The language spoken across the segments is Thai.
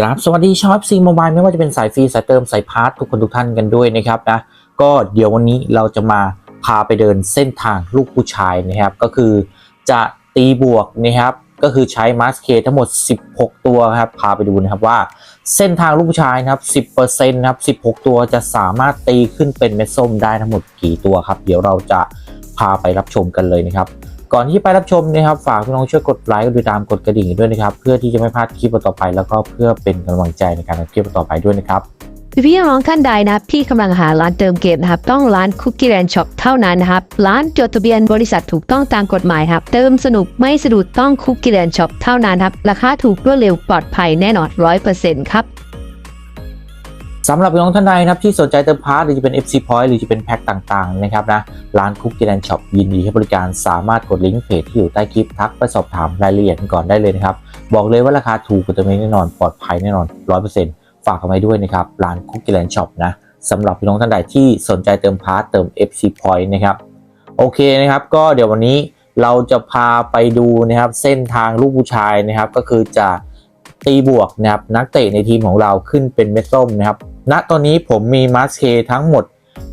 กราบสวัสดีชาวซีโมบายไม่ว่าจะเป็นสายฟรีสายเติมสายพาร์ททุกคนทุกท่านกันด้วยนะครับนะก็เดี๋ยววันนี้เราจะมาพาไปเดินเส้นทางลูกผู้ชายนะครับ ก็คือจะตีบวกนะครับ ก็คือใช้มาสเคทั้งหมด 16 ตัวครับพาไปดูนะครับว่าเส้นทางลูกผู้ชายนะครับ 10%นะครับ16 ตัวจะสามารถตีขึ้นเป็นเม็ดส้มได้ทั้งหมดกี่ตัวครับ เดี๋ยวเราจะพาไปรับชมกันเลยนะครับ ก่อนที่ไปรับชมนะครับ ฝากพี่น้องช่วยกดไลค์กดติดตามกดกระดิ่งด้วยนะครับ เพื่อที่จะไม่พลาดคลิปต่อไป แล้วก็เพื่อเป็นกำลังใจในการทำคลิปต่อไปด้วยนะครับพี่น้องท่านใดนะครับที่กำลังหาร้านเติมเกมนะครับ ต้องร้านคุกกี้แ n นช็อปเท่านั้นนะครับ ร้านจดทะเบียนบริษัทถูกต้องตามกฎหมายครับ เติมสนุกไม่สะดุดต้องคุกกี้แ n นช็อปเท่านั้นครับ ราคาถูกรวดเร็วปลอดภัยแน่นอนร้อยเปอร์เซ็นต์ครับ สำหรับพี่น้องท่านใดนะครับที่สนใจเติมพาร์ทหรือจะเป็น FC Point หรือจะเป็นแพ็คต่างๆนะครับนะร้านคุกกี้แ n นช็อปยินดีให้บริการสามารถกดลิงก์เพจที่อยู่ใต้คลิปทักไปสอบถามรายละเอียดกันก่อนได้เลยนะครับ บอกเลยว่าราคาถูกกว่าติมเองแน่นอนปลอดภัยแน่นอน 100%ฝากกันไว้ด้วยนะครับร้านคุกกี้แ n นช็อปนะสำหรับพี่น้องท่านใดที่สนใจเติมพาร์ทเติม FC Point นะครับโอเคนะครับ ก็เดี๋ยววันนี้เราจะพาไปดูนะครับเส้นทางลูกผู้ชายนะครับก็คือจะ ตีบวกนะครับนักเตะในทีมของเราขึ้นเป็นเม็ดส้มนะครับณตอนนี้ผมมีมาสเคทั้งหมด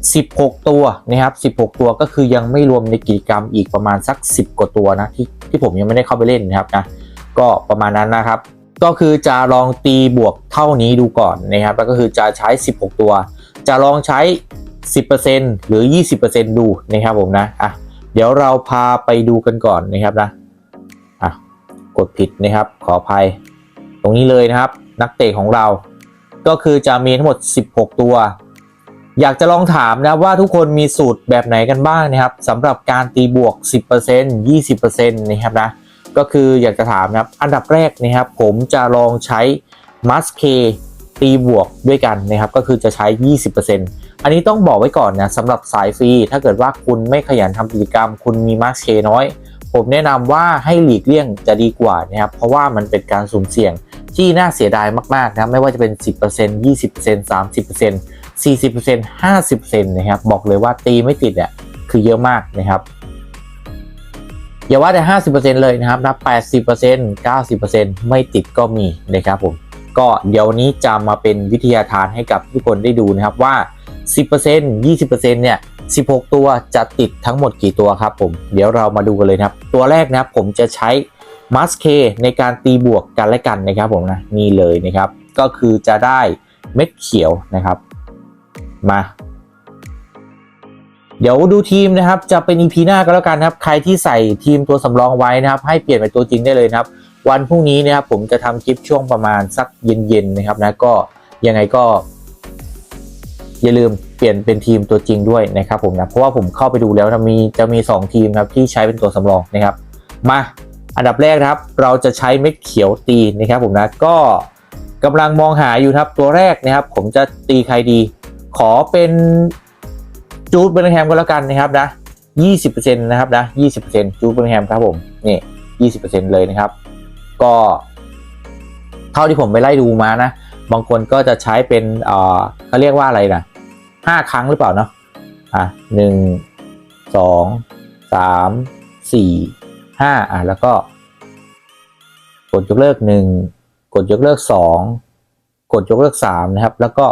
16 ตัวนะครับ 16 ตัวก็คือยังไม่รวมในกิจกรรมอีกประมาณสัก 10 กว่าตัวนะที่ที่ผมยังไม่ได้เข้าไปเล่นนะครับนะก็ประมาณนั้นนะครับ ก็คือจะลองตีบวกเท่านี้ดูก่อนนะครับ แล้วก็คือจะใช้ 16 ตัว จะลองใช้ 10%หรือ 20%ดูนะครับผมนะอะเดี๋ยวเราพาไปดูกันก่อนนะครับนะอะกดผิดนะครับขออภัย รงนี้เลยนะครับ นักเตะของเรา ก็คือจะมีทั้งหมด 16 ตัว อยากจะลองถามนะว่าทุกคนมีสูตรแบบไหนกันบ้างนะครับสำหรับการตีบวก 10% 20%นะครับนะก็คืออยากจะถามนะครับ อันดับแรกนะครับ ผมจะลองใช้มัสเคตีบวกด้วยกันนะครับ ก็คือจะใช้ 20%อันนี้ต้องบอกไว้ก่อนนะสำหรับสายฟรี ถ้าเกิดว่าคุณไม่ขยันทำกิจกรรม คุณมีมัสเคน้อย ผมแนะนำว่าให้หลีกเลี่ยงจะดีกว่านะครับ เพราะว่ามันเป็นการสุ่มเสี่ยงที่น่าเสียดายมากๆนะครับไม่ว่าจะเป็น 10% 20% 30% 40% 50%นะครับบอกเลยว่าตีไม่ติดอะคือเยอะมากนะครับอย่าว่าแต่ 50%เลยนะครับนับ 80% 90%ไม่ติดก็มีนะครับผมก็เดี๋ยวนี้จะมาเป็นวิทยาทานให้กับทุกคนได้ดูนะครับว่า 10% 20%เนี่ย 16 ตัวจะติดทั้งหมดกี่ตัวครับผม เดี๋ยวเรามาดูกันเลยครับ ตัวแรกนะครับผมจะใช้มัสเคในการตีบวกกันและกันนะครับผมนะนี่เลยนะครับ ก็คือจะได้เม็ดเขียวนะครับ มา เดี๋ยวดูทีมนะครับ จะเป็น EP หน้าก็แล้วกันครับ ใครที่ใส่ทีมตัวสำรองไว้นะครับ ให้เปลี่ยนเป็นตัวจริงได้เลยนะครับ วันพรุ่งนี้นะครับผมจะทำคลิปช่วงประมาณสักเย็นๆนะครับนะก็ยังไงก็ อย่าลืมเปลี่ยนเป็นทีมตัวจริงด้วยนะครับผมนะเพราะว่าผมเข้าไปดูแล้วนะมีจะมี 2 ทีมครับที่ใช้เป็นตัวสำรองนะครับมาอันดับแรกครับเราจะใช้เม็ดเขียวตีนะครับผมนะก็กำลังมองหาอยู่ครับตัวแรกนะครับ ผมจะตีใครดี ขอเป็นจูดเบอร์แฮมก็แล้วกันนะครับนะ20%นะครับนะ20%จูดเบอร์แฮมครับผมนี่20%เลยนะครับ ก็ เท่าที่ผมไปไล่ดูมานะ บางคนก็จะใช้เป็นเอ่อ เขาเรียกว่าอะไรนะห้าครั้งหรือเปล่าเนาะอะหนึ่งสองสามสี่ห้าอะแล้วก็ กดยกเลิกหนึ่งกดยกเลิกสองกดยกเลิกสามนะครับ แล้วก็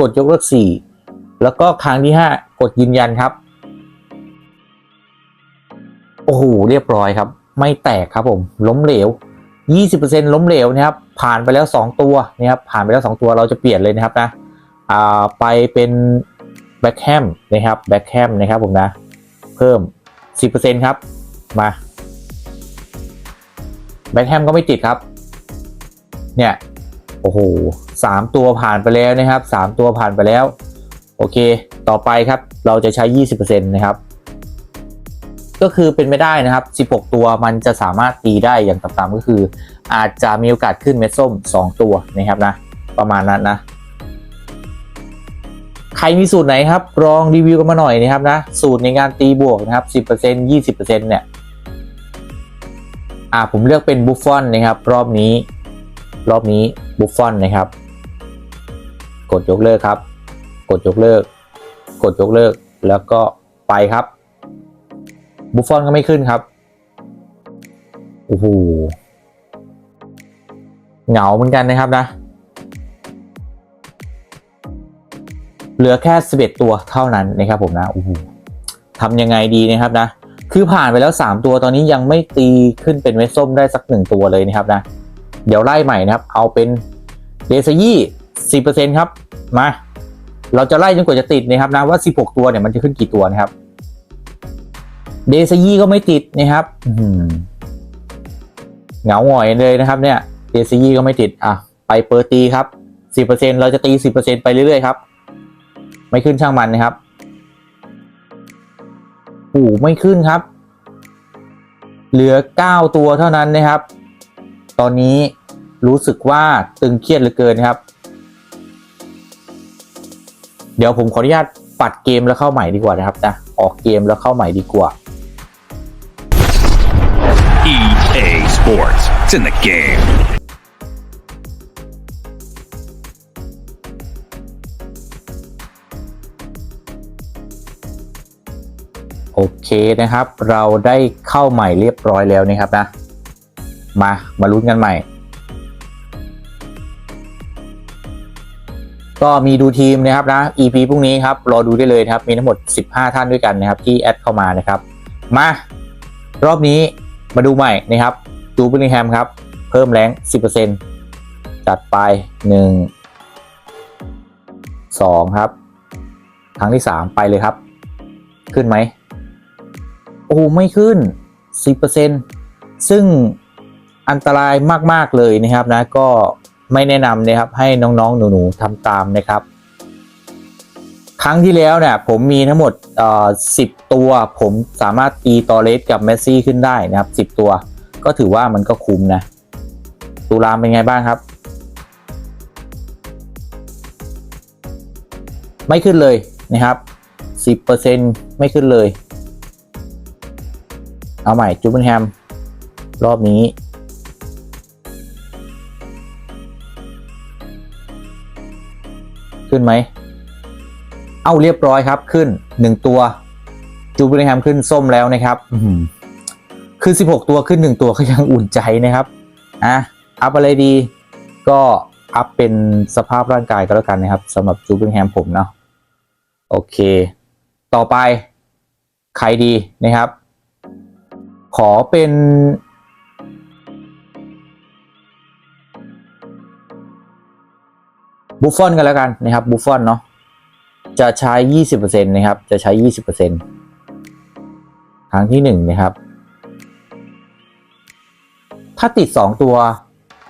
กดยกเลิกสี่แล้วก็ครั้งที่ห้ากดยืนยันครับโอ้โหเรียบร้อยครับ ไม่แตกครับผม ล้มเหลว 20%ล้มเหลวนะครับ ผ่านไปแล้ว 2 ตัวนะครับผ่านไปแล้ว 2 ตัวเราจะเปลี่ยนเลยนะครับนะ ไปเป็นแบ็คแฮมนะครับแบ็คแฮมนะครับผมนะ เพิ่ม 10%ครับ มาแบ็คแฮมก็ไม่ติดครับ เนี่ย โอ้โหสามตัวผ่านไปแล้วนะครับสามตัวผ่านไปแล้ว โอเค ต่อไปครับ เราจะใช้ 20%นะครับ ก็คือเป็นไม่ได้นะครับ 16 ตัวมันจะสามารถตีได้อย่างต่ำๆก็คือ อาจจะมีโอกาสขึ้นเม็ดส้ม 2 ตัวนะครับนะ ประมาณนั้นนะ ใครมีสูตรไหนครับลองรีวิวกันมาหน่อยนะครับนะ สูตรในการตีบวกนะครับ 10% 20%เนี่ยอ่าผมเลือกเป็นบุฟฟอนนะครับ รอบนี้ รอบนี้บุฟฟอนนะครับ กดยกเลิกครับ กดยกเลิก กดยกเลิกแล้วก็ไปครับ บุฟฟอนก็ไม่ขึ้นครับโอ้โหเหงาเหมือนกันนะครับนะ เหลือแค่11ตัวเท่านั้นนะครับผมนะโอ้โหทำยังไงดีนะครับนะ คือผ่านไปแล้ว 3 ตัวตอนนี้ยังไม่ตีขึ้นเป็นเม็ดส้มได้สักหนึ่งตัวเลยนะครับนะ เดี๋ยวไล่ใหม่นะครับ เอาเป็นเดซยี่สิบเปอร์เซ็นครับมา เราจะไล่จนกว่าจะติดนะครับนะว่า16ตัวเนี่ยมันจะขึ้นกี่ตัวนะครับ เดซยี่ก็ไม่ติดนะครับเหงาหงอยเลยนะครับเนี่ย เดซยี่ก็ไม่ติดอะไปเปอร์ตีครับ10%เราจะตี10%ไปเรื่อยๆครับ ไม่ขึ้นช่างมันนะครับโอ้ไม่ขึ้นครับ เหลือ 9 ตัวเท่านั้นนะครับ ตอนนี้รู้สึกว่าตึงเครียดเหลือเกินครับ เดี๋ยวผมขออนุญาตปัดเกมแล้วเข้าใหม่ดีกว่านะครับนะออกเกมแล้วเข้าใหม่ดีกว่า EA Sports. It's in the game. โอเคนะครับ เราได้เข้าใหม่เรียบร้อยแล้วนะครับนะ มามาลุ้นกันใหม่ ก็มีดูทีมนะครับนะ EP พรุ่งนี้ครับ รอดูได้เลยครับ มีทั้งหมด 15 ท่านด้วยกันนะครับ ที่แอดเข้ามานะครับ มารอบนี้มาดูใหม่นะครับจูบิลิแฮมครับ เพิ่มแรง 10%จัดไป 1 2 ครับ ครั้งที่ 3 ไปเลยครับ ขึ้นไหม โอ้ไม่ขึ้น 10%ซึ่งอันตรายมาก ๆ เลยนะครับนะก็ไม่แนะนำนะครับให้น้องๆ หนูๆทำตามนะครับ ครั้งที่แล้วเนี่ยผมมีทั้งหมดเอ่อ10ตัว ผมสามารถตีตอเลสกับเมสซี่ขึ้นได้นะครับ10ตัว ก็ถือว่ามันก็คุ้มนะตูรามเป็นไงบ้างครับ ไม่ขึ้นเลยนะครับ 10%ไม่ขึ้นเลย เอาใหม่จูเบนแฮมรอบนี้ ขึ้นไหม เอ้าเรียบร้อยครับขึ้น1ตัว จูเบนแฮมขึ้นส้มแล้วนะครับอื้อหือคือ16ตัวขึ้น1ตัวก็ยังอุ่นใจนะครับอะอัพอะไรดี ก็อัพเป็นสภาพร่างกายก็แล้วกันนะครับสำหรับจูเบนแฮมผมเนาะโอเค ต่อไป ใครดีนะครับ ขอเป็น บุฟฟอนกันแล้วกันนะครับบุฟฟอนเนาะจะใช้ 20%นะครับ จะใช้ 20%ครั้งที่ 1 นะครับ ถ้าติด 2 ตัว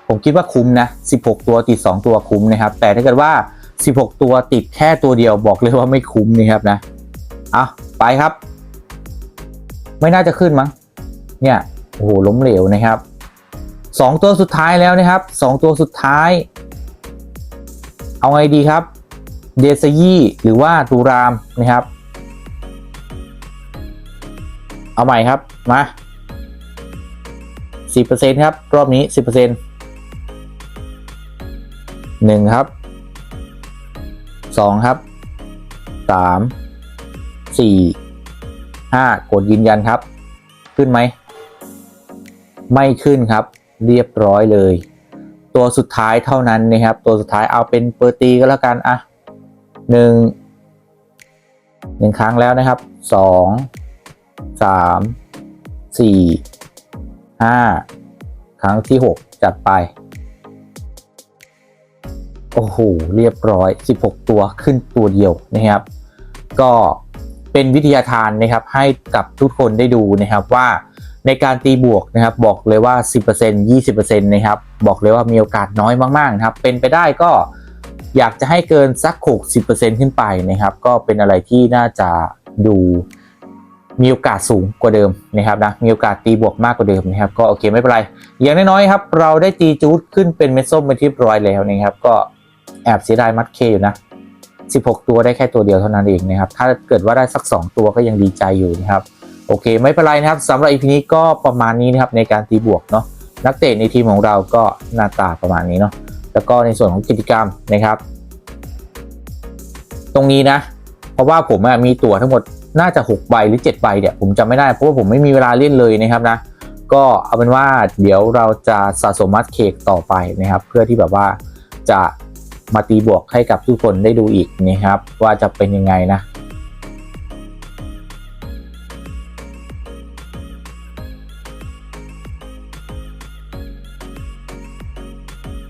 ผมคิดว่าคุ้มนะ 16 ตัวติด 2 ตัวคุ้มนะครับ แต่ถ้าเกิดว่า 16 ตัวติดแค่ตัวเดียวบอกเลยว่าไม่คุ้มนะครับนะอะไปครับ ไม่น่าจะขึ้นมั้ง เนี่ยโอ้โหล้มเหลวนะครับสองตัวสุดท้ายแล้วนะครับสองตัวสุดท้าย เอาไงดีครับเดซยี่หรือว่าตูรามนะครับ เอาใหม่ครับมาสิบเปอร์เซ็นครับ รอบนี้สิบเปอร์เซ็นหนึ่งครับสองครับสามสี่ห้ากดยืนยันครับ ขึ้นไหม ไม่ขึ้นครับ เรียบร้อยเลย ตัวสุดท้ายเท่านั้นนะครับ ตัวสุดท้ายเอาเป็นเปอร์ตีก็แล้วกันอะหนึ่งหนึ่งครั้งแล้วนะครับสองสามสี่ห้าครั้งที่หกจัดไป โอ้โห เรียบร้อย 16 ตัวขึ้นตัวเดียวนะครับ ก็เป็นวิทยาทานนะครับให้กับทุกคนได้ดูนะครับว่า ในการตีบวกนะครับบอกเลยว่า 10% 20%นะครับบอกเลยว่ามีโอกาสน้อยมากๆนะครับเป็นไปได้ก็อยากจะให้เกินสัก 60%ขึ้นไปนะครับ ก็เป็นอะไรที่น่าจะดูมีโอกาสสูงกว่าเดิมนะครับนะมีโอกาสตีบวกมากกว่าเดิมนะครับ ก็โอเคไม่เป็นไรอย่างน้อยๆครับ เราได้ตีจูดขึ้นเป็นเม็ดส้มไปที่ร้อยแล้วนะครับ ก็แอบเสียดายมัดเคอยู่นะ 16 ตัวได้แค่ตัวเดียวเท่านั้นเองนะครับ ถ้าเกิดว่าได้สัก 2 ตัวก็ยังดีใจอยู่นะครับ โอเคไม่เป็นไรนะครับสำหรับ EP นี้ก็ประมาณนี้นะครับในการตีบวกเนาะนักเตะในทีมของเราก็หน้าตาประมาณนี้เนาะแล้วก็ในส่วนของกิจกรรมนะครับ ตรงนี้นะ เพราะว่าผมมีตั๋วทั้งหมดน่าจะ 6 ใบหรือ 7 ใบเนี่ยผมจำไม่ได้เพราะว่าผมไม่มีเวลาเล่นเลยนะครับนะก็เอาเป็นว่าเดี๋ยวเราจะสะสมมัดเคกต่อไปนะครับ เพื่อที่แบบว่าจะมาตีบวกให้กับทุกคนได้ดูอีกนะครับ ว่าจะเป็นยังไงนะ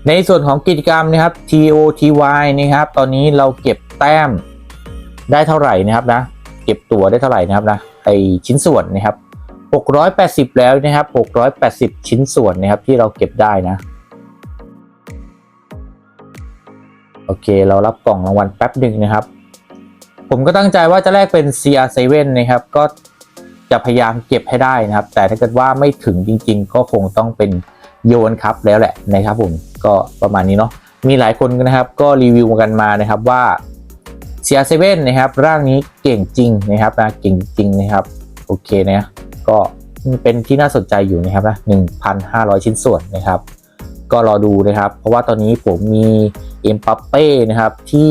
ในส่วนของกิจกรรมนะครับ TOTY นะครับ ตอนนี้เราเก็บแต้มได้เท่าไหร่นะครับนะ เก็บตั๋วได้เท่าไหร่นะครับนะไอชิ้นส่วนนะครับ 680 แล้วนะครับ 680 ชิ้นส่วนนะครับที่เราเก็บได้นะ โอเค เรารับกล่องรางวัลแป๊บหนึ่งนะครับ ผมก็ตั้งใจว่าจะแลกเป็น CR7 นะครับ ก็จะพยายามเก็บให้ได้นะครับ แต่ถ้าเกิดว่าไม่ถึงจริง ๆ ก็คงต้องเป็น โยนครับแล้วแหละนะครับผมก็ประมาณนี้เนาะมีหลายคนนะครับก็รีวิวกันมานะครับว่า CR7 นะครับร่างนี้เก่งจริงนะครับนะเก่งจริงนะครับโอเคนะก็เป็นที่น่าสนใจอยู่นะครับนะ1,500 ชิ้นส่วนนะครับ ก็รอดูนะครับ เพราะว่าตอนนี้ผมมีเอ็มปัปเป้นะครับที่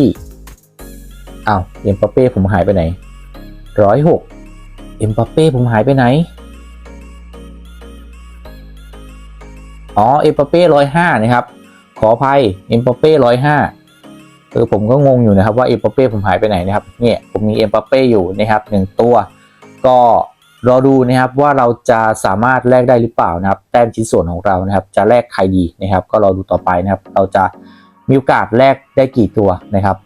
อ้าวเอ็มปัปเป้ผมหายไปไหนร้อยหกเอ็มปัปเป้ผมหายไปไหน อ๋อเอ็มปเป้ร้อยห้านะครับ ขออภัยเอ็มปเป้ร้อยห้าเออผมก็งงอยู่นะครับว่าเอ็มปเป้ผมหายไปไหนนะครับเนี่ยผมมีเอ็มปเป้อยู่นะครับหนึ่งตัว ก็รอดูนะครับว่าเราจะสามารถแลกได้หรือเปล่านะครับ แต้มชิ้นส่วนของเรานะครับ จะแลกใครดีนะครับ ก็รอดูต่อไปนะครับ เราจะมีโอกาสแลกได้กี่ตัวนะครับ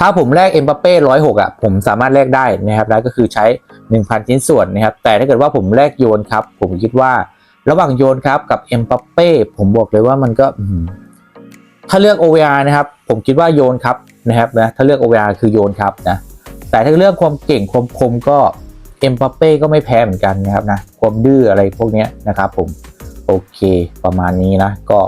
ถ้าผมแลกเอ็มบัปเป้ร้อยหกอะผมสามารถแลกได้นะครับแล้วก็คือใช้ 1,000 ชิ้นส่วนนะครับ แต่ถ้าเกิดว่าผมแลกโยนครับ ผมคิดว่า ระหว่างโยนครับกับเอ็มบัปเป้ผมบอกเลยว่ามันก็ถ้าเลือก OVR นะครับ ผมคิดว่าโยนครับนะครับนะถ้าเลือก OVR คือโยนครับนะแต่ถ้าเรื่องความเก่งความคมก็เอ็มบัปเป้ก็ไม่แพ้เหมือนกันนะครับนะความดื้ออะไรพวกนี้นะครับ ผมโอเคประมาณนี้นะก็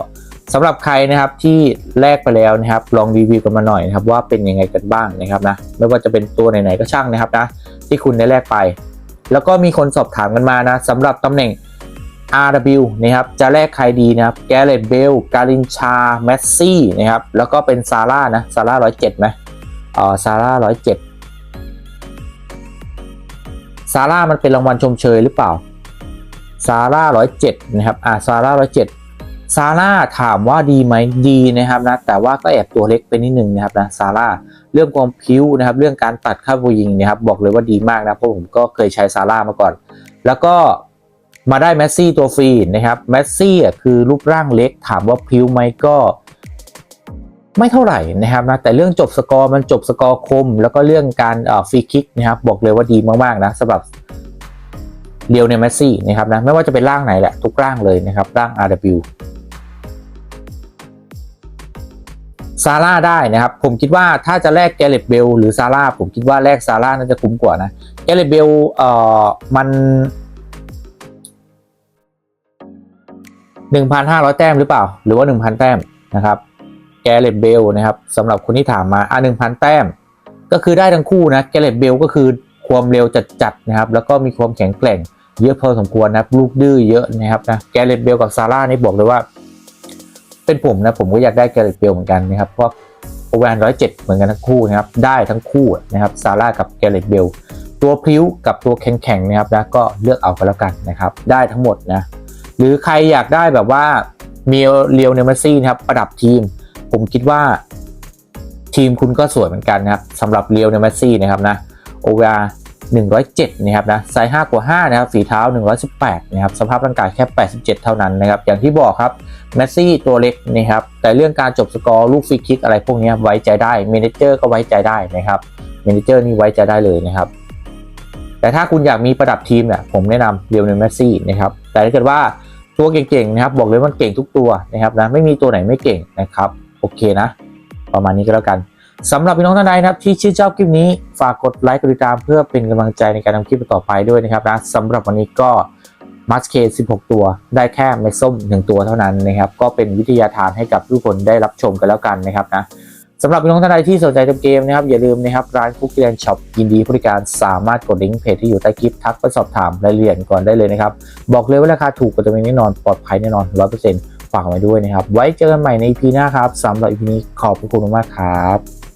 สำหรับใครนะครับที่แลกไปแล้วนะครับ ลองรีวิวกันมาหน่อยนะครับ ว่าเป็นยังไงกันบ้างนะครับนะไม่ว่าจะเป็นตัวไหนๆก็ช่างนะครับนะที่คุณได้แลกไป แล้วก็มีคนสอบถามกันมานะสำหรับตำแหน่ง RW นะครับ จะแลกใครดีนะครับ แกเรตเบล การินชา แมสซี่นะครับ แล้วก็เป็นซาร่านะ ซาร่าร้อยเจ็ดไหมอ๋อซาร่าร้อยเจ็ดซาร่ามันเป็นรางวัลชมเชยหรือเปล่า ซาร่าร้อยเจ็ดนะครับ อ่า ซาร่าร้อยเจ็ดซาร่าถามว่าดีไหมดีนะครับนะ แต่ว่าก็แอบตัวเล็กไปนิดนึงนะครับนะ ซาร่า เรื่องความพิวนะครับ เรื่องการตัดข้าบูยิงนะครับ บอกเลยว่าดีมากนะ เพราะผมก็เคยใช้ซาร่ามาก่อน แล้วก็ มาได้แมสซี่ตัวฟรีนะครับแมสซี่อะคือรูปร่างเล็กถามว่าพิ้วไหมก็ไม่เท่าไหร่นะครับนะแต่เรื่องจบสกอร์มันจบสกอร์คม แล้วก็เรื่องการฟรีคิกนะครับบอกเลยว่าดีมากๆนะสำหรับเรียวเนเมสซี่นะครับนะไม่ว่าจะเป็นร่างไหนแหละทุกร่างเลยนะครับร่าง RW ซาร่าได้นะครับ ผมคิดว่าถ้าจะแลกแกเรตเบลหรือซาร่าผมคิดว่าแลกซาร่าน่าจะคุ้มกว่านะแกเรตเบลเอ่อมัน 1,500 แต้มหรือเปล่า หรือว่า 1,000 แต้มนะครับแกเรตเบลนะครับสำหรับคนที่ถามมาอะ1,000 แต้ม ก็คือได้ทั้งคู่นะแกเรตเบลก็คือความเร็วจัดๆนะครับ แล้วก็มีความแข็งแกร่งเยอะพอสมควรนะลูกดื้อเยอะนะครับนะแกเรตเบลกับซาร่านี่บอกเลยว่า เป็นผมนะผมก็อยากได้แกเรตเบลเหมือนกันนะครับเพราะโอแวนร้อยเจ็ดเหมือนกันทั้งคู่นะครับได้ทั้งคู่นะครับซาร่ากับแกเรตเบลตัวพลิ้วกับตัวแข็งๆนะครับนะก็เลือกเอาไปแล้วกันนะครับ ได้ทั้งหมดนะ หรือใครอยากได้แบบว่ามีเรียวเนมัสซี่นะครับ ประดับทีม ผมคิดว่า ทีมคุณก็สวยเหมือนกันนะครับสำหรับเรียวเนมัสซี่นะครับนะโอเวอร์107นะครับนะไซส์5กว่า 5 นะครับฝีเท้า 118นะครับสภาพร่างกายแค่ 87 เท่านั้นนะครับอย่างที่บอกครับแมสซี่ตัวเล็กนะครับแต่เรื่องการจบสกอร์ลูกฟรีคิกอะไรพวกนี้ไว้ใจได้เมเนเจอร์ก็ไว้ใจได้นะครับเมเนเจอร์นี่ไว้ใจได้เลยนะครับแต่ถ้าคุณอยากมีประดับทีมเนี่ยผมแนะนำเรียวเนมซี่นะครับแต่ถ้าเกิดว่า ตัวเก่งๆนะครับ บอกเลยมันเก่งทุกตัวนะครับนะไม่มีตัวไหนไม่เก่งนะครับโอเคนะ ประมาณนี้ก็แล้วกันสำหรับพี่น้องท่านใดนะครับที่ชื่นชอบคลิปนี้ฝากกดไลค์กดติดตามเพื่อเป็นกำลังใจในการทำคลิปต่อไปด้วยนะครับนะสำหรับวันนี้ก็มัสเค16 ตัว ได้แค่ไม่ส้ม 1 ตัวเท่านั้นนะครับ ก็เป็นวิทยาทานให้กับทุกคนได้รับชมกันแล้วกันนะครับนะ สำหรับพี่น้องท่านใดที่สนใจทำเกมนะครับอย่าลืมนะครับร้านคุกเกียนช็อปยินดีบริการสามารถกดลิงก์เพจที่อยู่ใต้คลิปทักไปสอบถามรายละเอียดก่อนได้เลยนะครับ บอกเลยว่าราคาถูกกว่าตัวเองแน่นอนปลอดภัยแน่นอน100%ฝากไว้ด้วยนะครับ ไว้เจอกันใหม่ใน EP หน้าครับสำหรับ EP นี้ขอบพระคุณมากครับ